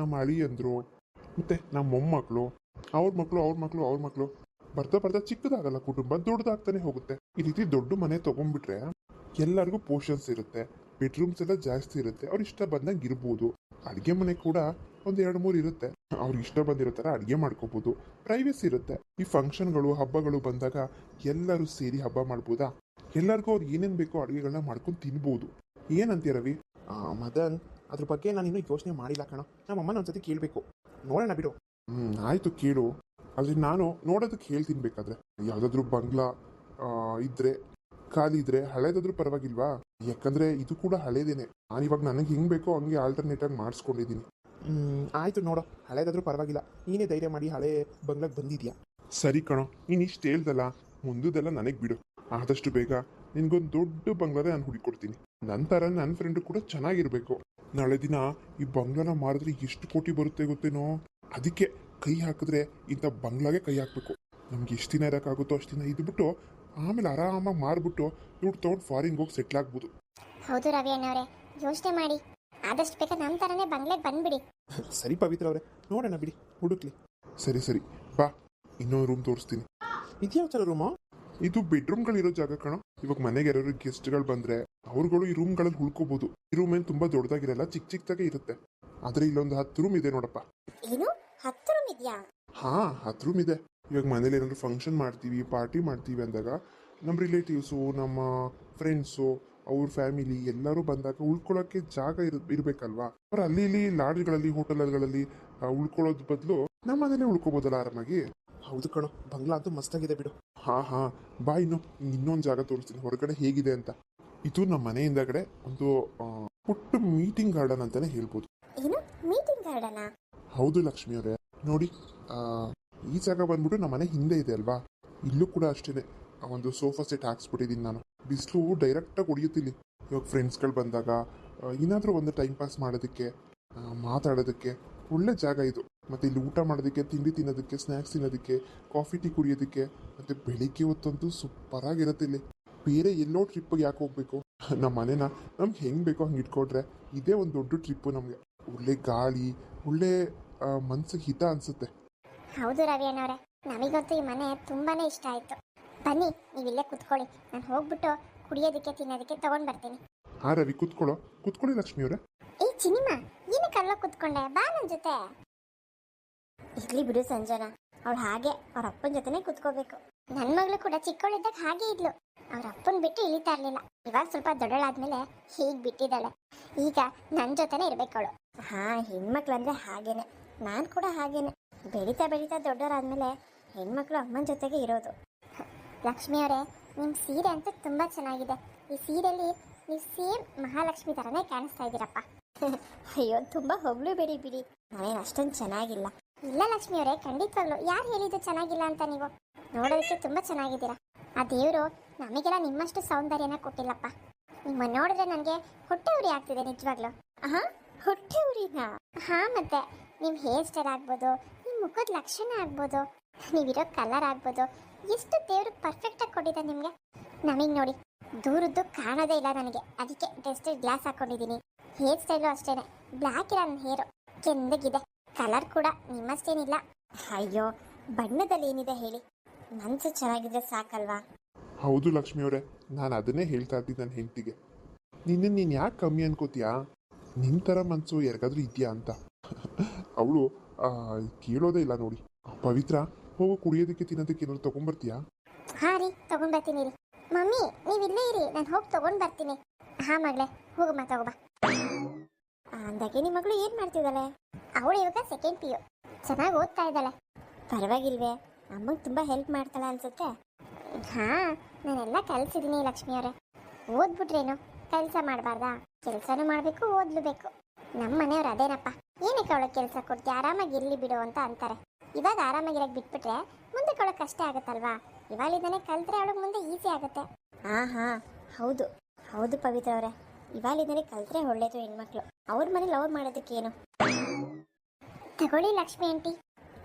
ನಮ್ಮ ಅಳಿಯಂದ್ರು, ಮತ್ತೆ ನಮ್ಮ ಮೊಮ್ಮಕ್ಕಳು ಅವ್ರ ಮಕ್ಕಳು ಅವ್ರ ಮಕ್ಕಳು ಅವ್ರ ಮಕ್ಕಳು ಬರ್ತಾ ಬರ್ತಾ ಚಿಕ್ಕದಾಗಲ್ಲ ಕುಟುಂಬ, ದೊಡ್ಡದಾಗ್ತಾನೆ ಹೋಗುತ್ತೆ. ಈ ರೀತಿ ದೊಡ್ಡ ಮನೆ ತಗೊಂಡ್ಬಿಟ್ರೆ ಎಲ್ಲರಿಗೂ ಪೋರ್ಷನ್ಸ್ ಇರುತ್ತೆ ಬೆಡ್ರೂಮ್ಸ್ ಎಲ್ಲ ಜಾಸ್ತಿ ಇರುತ್ತೆ, ಅವ್ರು ಇಷ್ಟ ಬಂದಂಗೆ ಇರ್ಬೋದು. ಅಡುಗೆ ಮನೆ ಕೂಡ ಒಂದು ಎರಡು ಮೂರು ಇರುತ್ತೆ. ಅವ್ರಿಗೆ ಇಷ್ಟ ಬಂದಿರೋ ಥರ ಅಡುಗೆ ಮಾಡ್ಕೋಬೋದು. ಪ್ರೈವೇಸಿ ಇರುತ್ತೆ. ಈ ಫಂಕ್ಷನ್ಗಳು ಹಬ್ಬಗಳು ಬಂದಾಗ ಎಲ್ಲರೂ ಸೇರಿ ಹಬ್ಬ ಮಾಡ್ಬೋದಾ? ಎಲ್ಲರಿಗೂ ಅವ್ರು ಏನೇನು ಬೇಕೋ ಅಡುಗೆಗಳನ್ನ ಮಾಡ್ಕೊಂಡು ತಿನ್ಬೋದು. ಏನಂತೀಯ ರವಿ? ಮದನ್ ಅದ್ರ ಬಗ್ಗೆ ನಾನು ಇನ್ನೂ ಯೋಚನೆ ಮಾಡಿಲ್ಲ ಕಣ. ನಮ್ಮ ಅಮ್ಮನ ಒಂದ್ಸತಿ ಕೇಳಬೇಕು. ನೋಡೋಣ ಬಿಡು. ಹ್ಮ್ ಆಯ್ತು ಕೇಳು. ಅಲ್ಲಿ ನಾನು ನೋಡೋದಕ್ಕೆ ಹೇಳ್ತೀನಿ ಬೇಕಾದ್ರೆ. ಯಾವ್ದಾದ್ರು ಬಂಗ್ಲಾ ಆ, ಇದ್ರೆ ಖಾಲಿ ಇದ್ರೆ ಹಳೇದಾದ್ರೂ ಪರವಾಗಿಲ್ವಾ? ಯಾಕಂದ್ರೆ ಇದು ಕೂಡ ಹಳೇದೇನೆ. ನಾನು ಇವಾಗ ನನಗೆ ಹೆಂಗ್ ಬೇಕೋ ಹಂಗೆ ಆಲ್ಟರ್ನೇಟ್ ಆಗಿ ಮಾಡಿಸ್ಕೊಂಡಿದ್ದೀನಿ ಹ್ಮ್, ಆಯ್ತು ನೋಡು. ಹಳೇದಾದ್ರೂ ಪರವಾಗಿಲ್ಲ. ನೀನೇ ಧೈರ್ಯ ಮಾಡಿ ಹಳೆ ಬಂಗ್ಲಾಗ್ ಬಂದಿದ್ಯಾ? ಸರಿ ಕಣೋ. ನೀನ್ ಇಷ್ಟು ಹೇಳ್ದಲ್ಲ. ಮುಂದುದೆಲ್ಲ ನನಗೆ ಬಿಡು. ಆದಷ್ಟು ಬೇಗ ನಿನ್ಗೊಂದು ದೊಡ್ಡ ಬಂಗ್ಲಾದ ನಾನು ಹುಡುಕೊಡ್ತೀನಿ ನಂತರ ನನ್ನ ಫ್ರೆಂಡು ಕೂಡ ಚೆನ್ನಾಗಿರ್ಬೇಕು. ನಾಳೆ ದಿನ ಈ ಬಂಗ್ಲಾನ ಮಾರಿದ್ರೆ ಎಷ್ಟು ಕೋಟಿ ಬರುತ್ತೆ ಗೊತ್ತೇನೋ? ಅದಕ್ಕೆ ಕೈ ಹಾಕಿದ್ರೆ ಇಂಥ ಬಂಗ್ಲಾಗೆ ಕೈ ಹಾಕ್ಬೇಕು. ನಮ್ಗೆ ಎಷ್ಟು ದಿನ ಇರೋಕ್ಕಾಗುತ್ತೋ ಅಷ್ಟು ದಿನ ಇದ್ಬಿಟ್ಟು ಆಮೇಲೆ ಆರಾಮಾಗಿ ಮಾರ್ಬಿಟ್ಟು ದುಡ್ಡು ತೊಗೊಂಡು ಫಾರಿನ್ಗೆ ಹೋಗಿ ಸೆಟ್ಲ್ ಆಗ್ಬೋದು. ಹೌದು ರವಿ ಅಣ್ಣವ್ರೆ ಯೋಚನೆ ಮಾಡಿ. ಆದಷ್ಟು ಬೇಗ ನಮ್ಮ ಥರನೇ ಬಂಗ್ಲೆಗೆ ಬಂದ್ಬಿಡಿ. ಸರಿ ಪವಿತ್ರ ಅವರೇ ನೋಡೋಣ ಬಿಡಿ ಹುಡುಕ್ಲಿ. ಸರಿ ಸರಿ ಬಾ ಇನ್ನೊಂದು ರೂಮ್ ತೋರಿಸ್ತೀನಿ. ಇದ್ಯಾವ ಥರ ರೂಮು ಇದು ಬೆಡ್ರೂಮ್ಗಳಿರೋ ಜಾಗ ಕಣೋ. ಇವಾಗ ಮನೆಗೆ ಯಾರು ಗೆಸ್ಟ್ಗಳು ಬಂದ್ರೆ ಅವ್ರುಗಳು ಈ ರೂಮ್ಗಳಲ್ಲಿ ಉಳ್ಕೋಬಹುದು ಈ ರೂಮ್ ಏನು ತುಂಬಾ ದೊಡ್ಡದಾಗಿರಲ್ಲ ಚಿಕ್ಕ ಚಿಕ್ಕದಾಗೆ ಇರುತ್ತೆ. ಆದ್ರೆ ಇಲ್ಲೊಂದು ಹತ್ತು ರೂಮ್ ಇದೆ ನೋಡಪ್ಪ. ಏನು? ಹತ್ತು ರೂಮ್ ಇದೆಯಾ? ಹಾ ಹತ್ತು ರೂಮ್ ಇದೆ. ಇವಾಗ ಮನೇಲಿ ಏನಾದ್ರು ಫಂಕ್ಷನ್ ಮಾಡ್ತೀವಿ ಪಾರ್ಟಿ ಮಾಡ್ತೀವಿ ಅಂದಾಗ ನಮ್ಮ ರಿಲೇಟಿವ್ಸು ನಮ್ಮ ಫ್ರೆಂಡ್ಸು ಅವ್ರ ಫ್ಯಾಮಿಲಿ ಎಲ್ಲರೂ ಬಂದಾಗ ಉಳ್ಕೊಳ್ಳೋಕೆ ಜಾಗ ಇರ್ ಇರ್ಬೇಕಲ್ವಾ? ಅವ್ರು ಅಲ್ಲಿ ಇಲ್ಲಿ ಲಾಡ್ಜ್ಗಳಲ್ಲಿ ಹೋಟೆಲ್ಗಳಲ್ಲಿ ಉಳ್ಕೊಳ್ಳೋದ್ ಬದಲು ನಮ್ಮ ಮನೇಲಿ ಉಳ್ಕೋಬೋದಲ್ಲ ಆರಾಮಾಗಿ. ಹೌದು ಕಣೋ ಬಂಗ್ಲಾ ಅಂತೂ ಮಸ್ತಾಗಿದೆ ಬಿಡು. ಹಾ ಹಾ ಬಾ ಇನ್ನು ಇನ್ನೊಂದು ಜಾಗ ತೋರಿಸ್ತೀನಿ ಹೊರಗಡೆ ಹೇಗಿದೆ ಅಂತ. ಇದು ನಮ್ಮ ಮನೆಯಿಂದ ಕಡೆ ಒಂದು ಆ, ಪುಟ್ಟ ಮೀಟಿಂಗ್ ಗಾರ್ಡನ್ ಅಂತಾನೆ ಹೇಳ್ಬೋದು. ಏನು? ಮೀಟಿಂಗ್ ಗಾರ್ಡನ ಹೌದು ಲಕ್ಷ್ಮಿ ಅವರೇ. ನೋಡಿ ಆ, ಈ ಜಾಗ ಬಂದ್ಬಿಟ್ಟು ನಮ್ಮ ಮನೆ ಹಿಂದೆ ಇದೆ ಅಲ್ವಾ? ಇಲ್ಲೂ ಕೂಡ ಅಷ್ಟೇನೆ. ಆ ಒಂದು ಸೋಫಾ ಸೆಟ್ ಹಾಕ್ಸ್ಬಿಟ್ಟಿದ್ದೀನಿ ನಾನು. ಬಿಸಿಲು ಡೈರೆಕ್ಟಾಗಿ ಹೊಡಿಯುತ್ತಿಲ್ಲಿ. ಇವಾಗ ಫ್ರೆಂಡ್ಸ್ಗಳು ಬಂದಾಗ ಏನಾದರೂ ಏನಾದ್ರೂ ಒಂದು ಟೈಮ್ ಪಾಸ್ ಮಾಡೋದಕ್ಕೆ ಆ, ಮಾತಾಡೋದಕ್ಕೆ ಒಳ್ಳೆ ಜಾಗ ಇದು. ಮತ್ತೆ ಇಲ್ಲಿ ಊಟ ಮಾಡೋದಕ್ಕೆ ತಿಂಡಿ ತಿನ್ನೋದಕ್ಕೆ ಸ್ನ್ಯಾಕ್ಸ್ ತಿನ್ನೋದಕ್ಕೆ ಕಾಫಿ ಟೀ ಕುಡಿಯೋದಕ್ಕೆ ಮತ್ತು ಬೆಳಿಗ್ಗೆ ಹೊತ್ತಂತೂ ಸೂಪರಾಗಿರುತ್ತೆ ಇಲ್ಲಿ. ಬೇರೆ ಎಲ್ಲೋ ಟ್ರಿಪ್ಗೆ ಯಾಕೆ ಹೋಗಬೇಕು? ನಮ್ಮ ಮನೇನ ನಮ್ಗೆ ಹೆಂಗೆ ಬೇಕೋ ಹಂಗೆ ಇಟ್ಕೊಟ್ರೆ ಇದೇ ಒಂದು ದೊಡ್ಡ ಟ್ರಿಪ್ಪು ನಮಗೆ. ಒಳ್ಳೆ ಗಾಳಿ ಒಳ್ಳೆ ಮನಸ್ಸಿಗೆ ಮನ್ಸಿಗೆ ಹಿತ ಅನ್ಸುತ್ತೆ. ಹೌದು ರವಿ ಅಣ್ಣವ್ರೆ ನಮಗಂತೂ ಈ ಮನೆ ತುಂಬಾನೇ ಇಷ್ಟ ಆಯ್ತು. ಬನ್ನಿ ನೀವು ಇಲ್ಲೇ ಕುತ್ಕೊಳ್ಳಿ. ನಾನು ಹೋಗ್ಬಿಟ್ಟು ಕುಡಿಯೋದಕ್ಕೆ ತಿನ್ನೋದಕ್ಕೆ ತಗೊಂಡ್ ಬರ್ತೀನಿ. ಹಾ ರವಿ ಕುತ್ಕೊಳ್ಳೋ. ಕುತ್ಕೊಳ್ಳಿ ಲಕ್ಷ್ಮಿ ಅವರೇ. ಏ ಚಿನಿಮಾ ಏನಕ್ಕೆ ಅಲ್ಲೋ ಕುತ್ಕೊಂಡೆ? ಬಾ ನನ್ನ ಜೊತೆ. ಇರ್ಲಿ ಬಿಡು ಸಂಜನಾ. ಅವಳು ಹಾಗೆ ಅವ್ರ ಅಪ್ಪನ ಜೊತೆನೆ ಕುತ್ಕೋಬೇಕು. ನನ್ನ ಮಗಳು ಕೂಡ ಚಿಕ್ಕವಳಿದ್ದಾಗ ಹಾಗೆ ಇದ್ಲು. ಅವ್ರ ಅಪ್ಪನ್ ಬಿಟ್ಟು ಇಳಿತಾ ಇರ್ಲಿಲ್ಲ. ಇವಾಗ ಸ್ವಲ್ಪ ದೊಡ್ಡಳಾದ್ಮೇಲೆ ಹೀಗ್ ಬಿಟ್ಟಿದ್ದಾಳೆ. ಈಗ ನನ್ನ ಜೊತೆನೆ ಇರ್ಬೇಕು ಅವಳು ಹಾ ಹೆಣ್ಮಕ್ಳಂದ್ರೆ ಹಾಗೇನೆ. ನಾನ್ ಕೂಡ ಹಾಗೇನೆ. ಬೆಳೀತಾ ಬೆಳೀತಾ ದೊಡ್ಡವರಾದ್ಮೇಲೆ ಹೆಣ್ಮಕ್ಳು ಅಮ್ಮನ ಜೊತೆಗೆ ಇರೋದು. ಲಕ್ಷ್ಮಿ ಅವರೇ, ನಿಮ್ ಸೀರೆ ಅಂತೂ ತುಂಬಾ ಚೆನ್ನಾಗಿದೆ. ಈ ಸೀರೆಯಲ್ಲಿ ನೀವು ಸೇಮ್ ಮಹಾಲಕ್ಷ್ಮಿ ತರನೇ ಕಾಣಿಸ್ತಾ ಇದ್ದೀರಪ್ಪ. ಅಯ್ಯೋ, ತುಂಬಾ ಹೊಗಳು ಬಿಡಿ ಬಿಡಿ. ನಾನೇನು ಅಷ್ಟೊಂದು ಚೆನ್ನಾಗಿಲ್ಲ. ಇಲ್ಲ ಲಕ್ಷ್ಮಿ ಅವರೇ, ಖಂಡಿತವಾಗ್ಲು. ಯಾರು ಹೇಳಿದ್ದು ಚೆನ್ನಾಗಿಲ್ಲ ಅಂತ ನೀವು? ನೋಡೋದಕ್ಕೆ ತುಂಬಾ ಚೆನ್ನಾಗಿದ್ದೀರಾ. ಆ ದೇವರು ನಮಗೆಲ್ಲ ನಿಮ್ಮಷ್ಟು ಸೌಂದರ್ಯನ ಕೊಟ್ಟಿಲ್ಲಪ್ಪ. ನಿಮ್ಮ ನೋಡಿದ್ರೆ ನನಗೆ ಹೊಟ್ಟೆ ಉರಿ ಆಗ್ತಿದೆ ನಿಜವಾಗ್ಲು. ಹಾ ಹೊಟ್ಟೆ ಉರಿನ? ಹಾ ಮತ್ತೆ. ನಿಮ್ ಹೇರ್ ಸ್ಟೈಲ್ ಆಗ್ಬೋದು, ನಿಮ್ ಮುಖದ ಲಕ್ಷಣ ಆಗ್ಬೋದು, ನೀವಿರೋ ಕಲರ್ ಆಗ್ಬೋದು, ಎಷ್ಟು ದೇವರು ಪರ್ಫೆಕ್ಟ್ ಆಗಿ ಕೊಟ್ಟಿದೆ ನಿಮ್ಗೆ. ನಮಗೆ ನೋಡಿ, ದೂರದ್ದು ಕಾಣೋದೇ ಇಲ್ಲ ನನಗೆ. ಅದಕ್ಕೆ ಟೆಸ್ಟ್ ಗ್ಲಾಸ್ ಹಾಕೊಂಡಿದ್ದೀನಿ. ಹೇರ್ ಸ್ಟೈಲು ಅಷ್ಟೇನೆ. ಬ್ಲ್ಯಾಕ್ ಇಲ್ಲ ನನ್ನ ಹೇರು ಕೆಂದಗಿದೆ. ಕಲರ್ ಕೂಡ ನಿಮ್ಮಷ್ಟೇನಿಲ್ಲ. ಅಯ್ಯೋ ಬಣ್ಣದಲ್ಲಿ ಏನಿದೆ ಹೇಳಿ. ಮನ್ಸು ಚೆನ್ನಾಗಿದ್ರೆ ಸಾಕಲ್ವಾ? ಹೌದು ಲಕ್ಷ್ಮಿ ಅವರೇ ನಾನು ಅದನ್ನೇ ಹೇಳ್ತಾ ಇದ್ದೀನಿ ನನ್ನ ಹೆಂಡತಿಗೆ. ನಿನ್ನ ನೀನು ಯಾಕೆ ಕಮ್ಮಿ ಅನ್ಕೋತೀಯಾ? ನಿನ್ನ ಥರ ಮನಸ್ಸು ಯಾರಿಗಾದ್ರೂ ಇದೆಯಾ ಅಂತ. ಅವಳು ಕೇಳೋದೇ ಇಲ್ಲ ನೋಡಿ. ಪವಿತ್ರ ಹೋಗು ಕುಡಿಯೋದಕ್ಕೆ ತಿನ್ನೋದಕ್ಕೆ ಏನಾದ್ರು ತಗೊಂಡ್ಬರ್ತೀಯಾ? ಹಾ ರೀ ತಗೊಂಡ್ಬರ್ತೀನಿ ರೀ. ಮಮ್ಮಿ ನೀವು ಇಲ್ಲೇ ಇರಿ ನಾನು ಹೋಗಿ ತಗೊಂಡ್ ಬರ್ತೀನಿ. ಹಾ ಮಗಳೇ ಹೋಗಮ್ಮ ತಗೋಬಾ ಅಂದಾಗೆ ನಿಮ್ಮ ಮಗಳು ಏನ್ ಮಾಡ್ತಿದ್ದಾಳೆ? ಅವಳು ಇವಾಗ ಸೆಕೆಂಡ್ ಪಿ ಯು ಚೆನ್ನಾಗಿ ಓದ್ತಾ ಇದ್ದಾಳೆ. ಪರವಾಗಿಲ್ವೇ, ಅಮ್ಮಂಗೆ ತುಂಬ ಹೆಲ್ಪ್ ಮಾಡ್ತಾಳೆ ಅನ್ಸುತ್ತೆ. ಹಾ, ನಾನೆಲ್ಲ ಕಲ್ಸಿದೀನಿ ಲಕ್ಷ್ಮಿ ಅವರೇ. ಓದ್ಬಿಟ್ರೇನು? ಕೆಲಸ ಮಾಡಬಾರ್ದಾ? ಕೆಲಸನೂ ಮಾಡಬೇಕು ಓದ್ಲಬೇಕು ನಮ್ಮ ಮನೆಯವ್ರು ಅದೇನಪ್ಪ? ಏನಕ್ಕೆ ಅವಳಿಗೆ ಕೆಲಸ ಕೊಡ್ತೀಯ ಆರಾಮಾಗಿ ಇರಲಿ ಬಿಡು ಅಂತ ಅಂತಾರೆ. ಇವಾಗ ಆರಾಮಾಗಿರಕ್ ಬಿಟ್ಬಿಟ್ರೆ ಮುಂದೆ ಕೊಳಕ್ ಕಷ್ಟ ಆಗುತ್ತಲ್ವಾ? ಇವಾಗಿದ್ದಾನೆ ಕಲ್ತ್ರೆ ಅವಳಿಗೆ ಮುಂದೆ ಈಸಿ ಆಗುತ್ತೆ. ಹಾ ಹಾ ಹೌದು. ಹೌದು ಪವಿತ್ರ ಅವರೇ. ಇವಾಲಿಂದನೇ ಕಲ್ತ್ರೆ ಒಳ್ಳೇದು ಹೆಣ್ಮಕ್ಳು. ಅವ್ರ ಮನೇಲಿ ಅವ್ರು ಮಾಡೋದಕ್ಕೇನು? ತಗೊಳ್ಳಿ ಲಕ್ಷ್ಮಿ ಆಂಟಿ.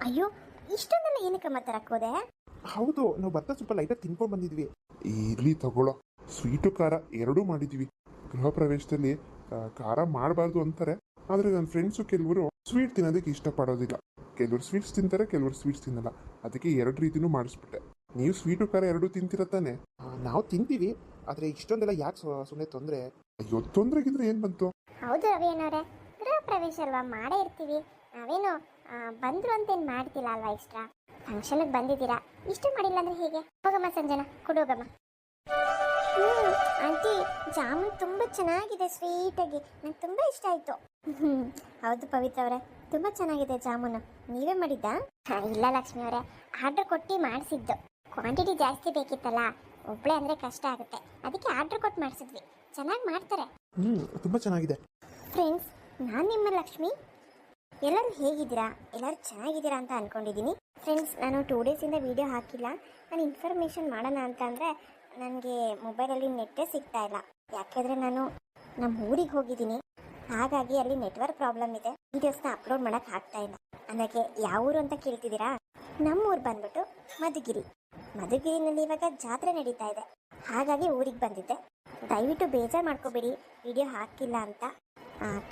ಅಯ್ಯೋ ಇಷ್ಟೊಂದೆಲ್ಲ ಏನಕ್ಕೆ ಮತ್ತೆ ತರಕೋದೆ ಹೌದು ನಾವು ಭತ್ತ ಸ್ವಲ್ಪ ಲೈಟಾಗಿ ತಿನ್ಕೊಂಡು ಬಂದಿದ್ವಿ. ಇರ್ಲಿ ತಗೊಳ್ಳೋ. ಸ್ವೀಟು ಖಾರ ಎರಡೂ ಮಾಡಿದ್ವಿ. ಗೃಹ ಪ್ರವೇಶದಲ್ಲಿ ಆ, ಖಾರ ಮಾಡಬಾರ್ದು ಅಂತಾರೆ. ಆದರೆ ನನ್ನ ಫ್ರೆಂಡ್ಸು ಕೆಲವರು ಸ್ವೀಟ್ ತಿನ್ನೋದಕ್ಕೆ ಇಷ್ಟಪಡೋದಿಲ್ಲ. ಕೆಲವರು ಸ್ವೀಟ್ಸ್ ತಿಂತಾರೆ ಕೆಲವರು ಸ್ವೀಟ್ಸ್ ತಿನ್ನಲ್ಲ. ಅದಕ್ಕೆ ಎರಡು ರೀತಿನೂ ಮಾಡಿಸ್ಬಿಟ್ಟೆ. ನೀವು ಸ್ವೀಟು ಖಾರ ಎರಡೂ ತಿಂತೀರ ತಾನೆ? ನಾವು ತಿಂತೀವಿ. ಆದರೆ ಇಷ್ಟೊಂದೆಲ್ಲ ಯಾಕೆ ಸುಮ್ಮನೆ ತೊಂದರೆ? ಅಯ್ಯೋ ತೊಂದರೆಗಿದ್ರೆ ಏನು ಬಂತು? ಹೌದು ರವಿ ಅಣ್ಣವ್ರೆ ಗೃಹ ಪ್ರವೇಶ ಅಲ್ವಾ? ಮಾಡೇ ಇರ್ತೀವಿ. ನಾವೇನು ಆ, ಬಂದ್ರು ಅಂತೇನು ಮಾಡ್ತಿಲ್ಲ ಅಲ್ವಾ ಎಕ್ಸ್ಟ್ರಾ ಫಂಕ್ಷನ್ಗೆ ಬಂದಿದ್ದೀರಾ? ಇಷ್ಟು ಮಾಡಿಲ್ಲ ಅಂದ್ರೆ ಹೇಗೆ? ಹೋಗಮ್ಮ ಸಂಜನಾ ಕೊಡೋಗಮ್ಮ ಹ್ಮ್ ಆಂಟಿ ಜಾಮೂನ್ ತುಂಬಾ ಚೆನ್ನಾಗಿದೆ ಸ್ವೀಟ್ ಆಗಿ. ನಂಗೆ ತುಂಬಾ ಇಷ್ಟ ಆಯ್ತು. ಹೌದು ಪವಿತ್ರ ಅವರೇ ತುಂಬಾ ಚೆನ್ನಾಗಿದೆ ಜಾಮೂನು. ನೀವೇ ಮಾಡಿದ್ದಾ? ಇಲ್ಲ ಲಕ್ಷ್ಮಿ ಅವರೇ ಆರ್ಡರ್ ಕೊಟ್ಟು ಮಾಡಿಸಿದ್ದು. ಕ್ವಾಂಟಿಟಿ ಜಾಸ್ತಿ ಬೇಕಿತ್ತಲ್ಲ ಒಬ್ಳೆ ಅಂದ್ರೆ ಕಷ್ಟ ಆಗುತ್ತೆ. ಅದಕ್ಕೆ ಆರ್ಡರ್ ಕೊಟ್ಟು ಮಾಡಿಸಿದ್ವಿ. ಚೆನ್ನಾಗಿ ಮಾಡ್ತಾರೆ. ಹ್ಞೂ ತುಂಬ ಚೆನ್ನಾಗಿದೆ. ಫ್ರೆಂಡ್ಸ್ ನಾನು ನಿಮ್ಮ ಲಕ್ಷ್ಮಿ. ಎಲ್ಲರೂ ಹೇಗಿದ್ದೀರಾ? ಎಲ್ಲರೂ ಚೆನ್ನಾಗಿದ್ದೀರಾ ಅಂತ ಅನ್ಕೊಂಡಿದ್ದೀನಿ ಫ್ರೆಂಡ್ಸ್ ನಾನು ಟೂ ಡೇಸಿಂದ ವಿಡಿಯೋ ಹಾಕಿಲ್ಲ. ನಾನು ಇನ್ಫಾರ್ಮೇಷನ್ ಮಾಡೋಣ ಅಂತ ಅಂದರೆ ನನಗೆ ಮೊಬೈಲಲ್ಲಿ ನೆಟ್ಟೇ ಸಿಗ್ತಾ ಇಲ್ಲ. ಯಾಕೆಂದರೆ ನಾನು ನಮ್ಮ ಊರಿಗೆ ಹೋಗಿದ್ದೀನಿ. ಹಾಗಾಗಿ ಅಲ್ಲಿ ನೆಟ್ವರ್ಕ್ ಪ್ರಾಬ್ಲಮ್ ಇದೆ. ವೀಡಿಯೋಸ್ನ ಅಪ್ಲೋಡ್ ಮಾಡೋಕ್ಕೆ ಆಗ್ತಾ ಇಲ್ಲ. ಅದಕ್ಕೆ ಯಾವ ಊರು ಅಂತ ಕೇಳ್ತಿದ್ದೀರಾ? ನಮ್ಮ ಊರು ಬಂದ್ಬಿಟ್ಟು ಮಧುಗಿರಿ. ಮಧುಗಿರಿನಲ್ಲಿ ಇವಾಗ ಜಾತ್ರೆ ನಡೀತಾ ಇದೆ. ಹಾಗಾಗಿ ಊರಿಗೆ ಬಂದಿದ್ದೆ. ದಯವಿಟ್ಟು ಬೇಜಾರು ಮಾಡ್ಕೋಬೇಡಿ ವಿಡಿಯೋ ಹಾಕಿಲ್ಲ ಅಂತ.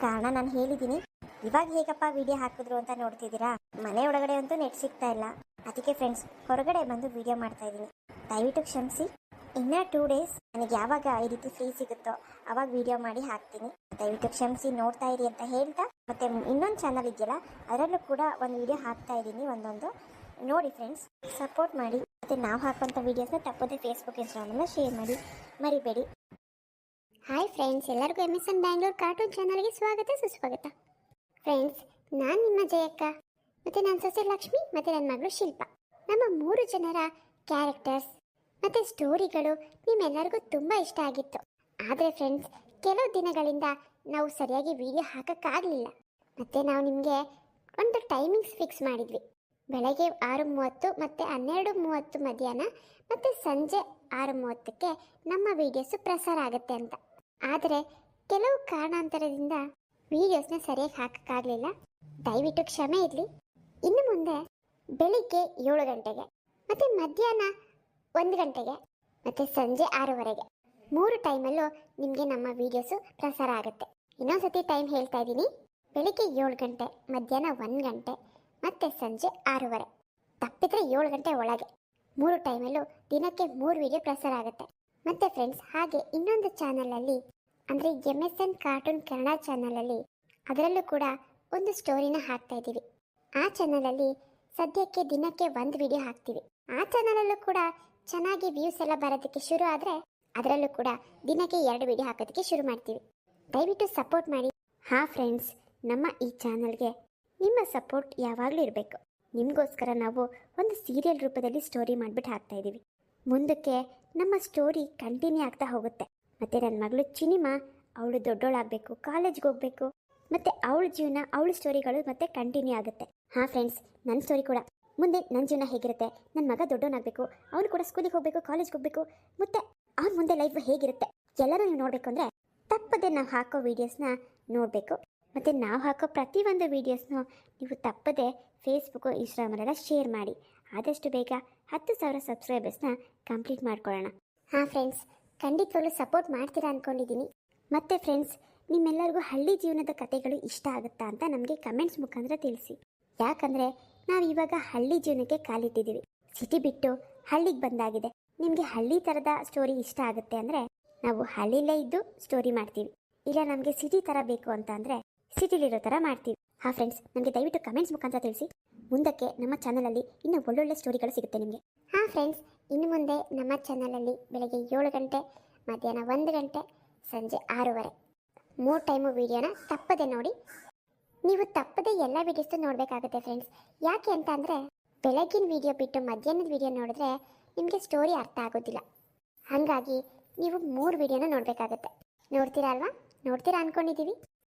ಕಾರಣ ನಾನು ಹೇಳಿದ್ದೀನಿ ಇವಾಗ ಹೇಗಪ್ಪ ವಿಡಿಯೋ ಹಾಕಿದ್ರು ಅಂತ ನೋಡ್ತಿದ್ದೀರಾ? ಮನೆ ಒಳಗಡೆ ಅಂತೂ ನೆಟ್ ಸಿಗ್ತಾ ಇಲ್ಲ. ಅದಕ್ಕೆ ಫ್ರೆಂಡ್ಸ್ ಹೊರಗಡೆ ಬಂದು ವಿಡಿಯೋ ಮಾಡ್ತಾ ಇದ್ದೀನಿ. ದಯವಿಟ್ಟು ಕ್ಷಮಿಸಿ. ಇನ್ನ ಟೂ ಡೇಸ್ ನನಗೆ ಯಾವಾಗ ಈ ರೀತಿ ಫ್ರೀ ಸಿಗುತ್ತೋ ಅವಾಗ ವಿಡಿಯೋ ಮಾಡಿ ಹಾಕ್ತೀನಿ. ದಯವಿಟ್ಟು ಕ್ಷಮಿಸಿ ನೋಡ್ತಾ ಇರಿ ಅಂತ ಹೇಳ್ತಾ, ಮತ್ತೆ ಇನ್ನೊಂದು ಚಾನಲ್ ಇದೆಯಲ್ಲ, ಅದರಲ್ಲೂ ಕೂಡ ಒಂದು ವಿಡಿಯೋ ಹಾಕ್ತಾ ಇದ್ದೀನಿ ಒಂದೊಂದು. ನೋಡಿ ಫ್ರೆಂಡ್ಸ್ ಸಪೋರ್ಟ್ ಮಾಡಿ, ಮತ್ತೆ ನಾವು ಹಾಕುವಂಥ ವೀಡಿಯೋಸ್ನ ತಪ್ಪದೆ ಫೇಸ್ಬುಕ್ ಇನ್ಸ್ಟಾಗ್ರಾಮನ್ನು ಶೇರ್ ಮಾಡಿ, ಮರಿಬೇಡಿ. ಹಾಯ್ ಫ್ರೆಂಡ್ಸ್ ಎಲ್ಲರಿಗೂ M S N Bangalore cartoon ಚಾನಲ್ಗೆ ಸ್ವಾಗತ, ಸುಸ್ವಾಗತ. ಫ್ರೆಂಡ್ಸ್ ನಾನು ನಿಮ್ಮ ಜಯಕ್ಕ, ಮತ್ತು ನನ್ನ ಸೊಸೆ ಲಕ್ಷ್ಮಿ ಮತ್ತು ನನ್ನ ಮಗಳು ಶಿಲ್ಪ. ನಮ್ಮ ಮೂರು ಜನರ ಕ್ಯಾರೆಕ್ಟರ್ಸ್ ಮತ್ತು ಸ್ಟೋರಿಗಳು ನಿಮ್ಮೆಲ್ಲರಿಗೂ ತುಂಬ ಇಷ್ಟ ಆಗಿತ್ತು. ಆದರೆ ಫ್ರೆಂಡ್ಸ್ ಕೆಲವು ದಿನಗಳಿಂದ ನಾವು ಸರಿಯಾಗಿ ವಿಡಿಯೋ ಹಾಕೋಕ್ಕಾಗಲಿಲ್ಲ. ಮತ್ತು ನಾವು ನಿಮಗೆ ಒಂದು ಟೈಮಿಂಗ್ಸ್ ಫಿಕ್ಸ್ ಮಾಡಿದ್ವಿ. ಬೆಳಗ್ಗೆ ಆರು ಮೂವತ್ತು ಮತ್ತು ಹನ್ನೆರಡು ಮೂವತ್ತು ಮಧ್ಯಾಹ್ನ ಮತ್ತು ಸಂಜೆ ಆರು ಮೂವತ್ತಕ್ಕೆ ನಮ್ಮ ವೀಡಿಯೋಸು ಪ್ರಸಾರ ಆಗುತ್ತೆ ಅಂತ. ಆದರೆ ಕೆಲವು ಕಾರಣಾಂತರದಿಂದ ವೀಡಿಯೋಸ್ನ ಸರಿಯಾಗಿ ಹಾಕೋಕ್ಕಾಗಲಿಲ್ಲ. ದಯವಿಟ್ಟು ಕ್ಷಮೆ ಇರಲಿ. ಇನ್ನು ಮುಂದೆ ಬೆಳಿಗ್ಗೆ ಏಳು ಗಂಟೆಗೆ ಮತ್ತು ಮಧ್ಯಾಹ್ನ ಒಂದು ಗಂಟೆಗೆ ಮತ್ತು ಸಂಜೆ ಆರೂವರೆಗೆ ಮೂರು ಟೈಮಲ್ಲೂ ನಿಮಗೆ ನಮ್ಮ ವೀಡಿಯೋಸು ಪ್ರಸಾರ ಆಗುತ್ತೆ. ಇನ್ನೊಂದ್ಸತಿ ಟೈಮ್ ಹೇಳ್ತಾ ಇದ್ದೀನಿ. ಬೆಳಿಗ್ಗೆ ಏಳು ಗಂಟೆ, ಮಧ್ಯಾಹ್ನ ಒಂದು ಗಂಟೆ. ಮತ್ತು ಸಂಜೆ ಆರೂವರೆ. ತಪ್ಪಿದ್ರೆ ಏಳು ಗಂಟೆ ಒಳಗೆ. ಮೂರು ಟೈಮಲ್ಲೂ ದಿನಕ್ಕೆ ಮೂರು ವಿಡಿಯೋ ಪ್ರಸಾರ ಆಗುತ್ತೆ. ಮತ್ತೆ ಫ್ರೆಂಡ್ಸ್ ಹಾಗೆ ಇನ್ನೊಂದು ಚಾನಲಲ್ಲಿ ಅಂದರೆ M S N cartoon Kannada ಚಾನಲಲ್ಲಿ ಅದರಲ್ಲೂ ಕೂಡ ಒಂದು ಸ್ಟೋರಿನ ಹಾಕ್ತಾ ಇದ್ದೀವಿ. ಆ ಚಾನಲಲ್ಲಿ ಸದ್ಯಕ್ಕೆ ದಿನಕ್ಕೆ ಒಂದು ವಿಡಿಯೋ ಹಾಕ್ತೀವಿ. ಆ ಚಾನಲಲ್ಲೂ ಕೂಡ ಚೆನ್ನಾಗಿ ವ್ಯೂಸ್ ಎಲ್ಲ ಬರೋದಕ್ಕೆ ಶುರು ಆದರೆ, ಅದರಲ್ಲೂ ಕೂಡ ದಿನಕ್ಕೆ ಎರಡು ವಿಡಿಯೋ ಹಾಕೋದಕ್ಕೆ ಶುರು ಮಾಡ್ತೀವಿ. ದಯವಿಟ್ಟು ಸಪೋರ್ಟ್ ಮಾಡಿ. ಹಾಂ ಫ್ರೆಂಡ್ಸ್ ನಮ್ಮ ಈ ಚಾನಲ್ಗೆ ನಿಮ್ಮ ಸಪೋರ್ಟ್ ಯಾವಾಗಲೂ ಇರಬೇಕು. ನಿಮಗೋಸ್ಕರ ನಾವು ಒಂದು ಸೀರಿಯಲ್ ರೂಪದಲ್ಲಿ ಸ್ಟೋರಿ ಮಾಡಿಬಿಟ್ಟು ಹಾಕ್ತಾ ಇದ್ದೀವಿ ಮುಂದಕ್ಕೆ ನಮ್ಮ ಸ್ಟೋರಿ ಕಂಟಿನ್ಯೂ ಆಗ್ತಾ ಹೋಗುತ್ತೆ. ಮತ್ತು ನನ್ನ ಮಗಳು ಚಿನಿಮಾ, ಅವಳು ದೊಡ್ಡೋಳಾಗಬೇಕು ಕಾಲೇಜ್ಗೆ ಹೋಗಬೇಕು, ಮತ್ತು ಅವಳ ಜೀವನ, ಅವಳ ಸ್ಟೋರಿಗಳು ಮತ್ತೆ ಕಂಟಿನ್ಯೂ ಆಗುತ್ತೆ. ಹಾಂ ಫ್ರೆಂಡ್ಸ್ ನನ್ನ ಸ್ಟೋರಿ ಕೂಡ. ಮುಂದೆ ನನ್ನ ಜೀವನ ಹೇಗಿರುತ್ತೆ? ನನ್ನ ಮಗ ದೊಡ್ಡವನಾಗಬೇಕು ಅವನು ಕೂಡ ಸ್ಕೂಲಿಗೆ ಹೋಗಬೇಕು ಕಾಲೇಜ್ಗೆ ಹೋಗಬೇಕು, ಮತ್ತು ಅವ್ನ ಮುಂದೆ ಲೈಫ್ ಹೇಗಿರುತ್ತೆ? ಎಲ್ಲರೂ ನೀವು ನೋಡಬೇಕು ಅಂದರೆ ತಪ್ಪದೇ ನಾವು ಹಾಕೋ ವೀಡಿಯೋಸ್ನ ನೋಡಬೇಕು. ಮತ್ತು ನಾವು ಹಾಕೋ ಪ್ರತಿಯೊಂದು ವೀಡಿಯೋಸ್ನು ನೀವು ತಪ್ಪದೆ ಫೇಸ್ಬುಕ್ಕು ಇನ್ಸ್ಟಾಗ್ರಾಮಲ್ಲೆಲ್ಲ ಶೇರ್ ಮಾಡಿ. ಆದಷ್ಟು ಬೇಗ ಹತ್ತು ಸಾವಿರ ಸಬ್ಸ್ಕ್ರೈಬರ್ಸ್ನ ಕಂಪ್ಲೀಟ್ ಮಾಡ್ಕೊಳ್ಳೋಣ. ಹಾಂ ಫ್ರೆಂಡ್ಸ್ ಖಂಡಿತವಾಗ್ಲೂ ಸಪೋರ್ಟ್ ಮಾಡ್ತೀರಾ ಅಂದ್ಕೊಂಡಿದ್ದೀನಿ ಮತ್ತು ಫ್ರೆಂಡ್ಸ್ ನಿಮ್ಮೆಲ್ಲರಿಗೂ ಹಳ್ಳಿ ಜೀವನದ ಕಥೆಗಳು ಇಷ್ಟ ಆಗುತ್ತಾ ಅಂತ ನಮಗೆ ಕಮೆಂಟ್ಸ್ ಮುಖಾಂತರ ತಿಳಿಸಿ. ಯಾಕಂದರೆ ನಾವು ಇವಾಗ ಹಳ್ಳಿ ಜೀವನಕ್ಕೆ ಕಾಲಿಟ್ಟಿದ್ದೀವಿ ಸಿಟಿ ಬಿಟ್ಟು ಹಳ್ಳಿಗೆ ಬಂದಾಗಿದೆ. ನಿಮಗೆ ಹಳ್ಳಿ ಥರದ ಸ್ಟೋರಿ ಇಷ್ಟ ಆಗುತ್ತೆ ಅಂದರೆ ನಾವು ಹಳ್ಳಿಲೇ ಇದ್ದು ಸ್ಟೋರಿ ಮಾಡ್ತೀವಿ. ಇಲ್ಲ ನಮಗೆ ಸಿಟಿ ಥರ ಬೇಕು ಅಂತ ಅಂದರೆ ಸಿಟಿಲಿರೋ ಥರ ಮಾಡ್ತೀವಿ. ಹಾಂ ಫ್ರೆಂಡ್ಸ್ ನಮಗೆ ದಯವಿಟ್ಟು ಕಮೆಂಟ್ಸ್ ಮುಖಾಂತರ ತಿಳಿಸಿ. ಮುಂದಕ್ಕೆ ನಮ್ಮ ಚಾನಲಲ್ಲಿ ಇನ್ನೂ ಒಳ್ಳೊಳ್ಳೆ ಸ್ಟೋರಿಗಳು ಸಿಗುತ್ತೆ ನಿಮಗೆ. ಹಾಂ ಫ್ರೆಂಡ್ಸ್ ಇನ್ನು ಮುಂದೆ ನಮ್ಮ ಚಾನಲಲ್ಲಿ ಬೆಳಗ್ಗೆ ಏಳು ಗಂಟೆ, ಮಧ್ಯಾಹ್ನ ಒಂದು ಗಂಟೆ, ಸಂಜೆ ಆರೂವರೆ. ಮೂರು ಟೈಮು ವೀಡಿಯೋನ ತಪ್ಪದೆ ನೋಡಿ. ನೀವು ತಪ್ಪದೆ ಎಲ್ಲ ವೀಡಿಯೋಸ್ ನೋಡಬೇಕಾಗುತ್ತೆ ಫ್ರೆಂಡ್ಸ್ ಯಾಕೆ ಅಂತ ಅಂದರೆ, ಬೆಳಗಿನ ವೀಡಿಯೋ ಬಿಟ್ಟು ಮಧ್ಯಾಹ್ನದ ವೀಡಿಯೋ ನೋಡಿದ್ರೆ ನಿಮಗೆ ಸ್ಟೋರಿ ಅರ್ಥ ಆಗೋದಿಲ್ಲ. ಹಾಗಾಗಿ ನೀವು ಮೂರು ವೀಡಿಯೋನ ನೋಡಬೇಕಾಗತ್ತೆ. ನೋಡ್ತೀರಾ ಅಲ್ವಾ? ನೋಡ್ತೀರಾ ಅಂದ್ಕೊಂಡಿದ್ದೀವಿ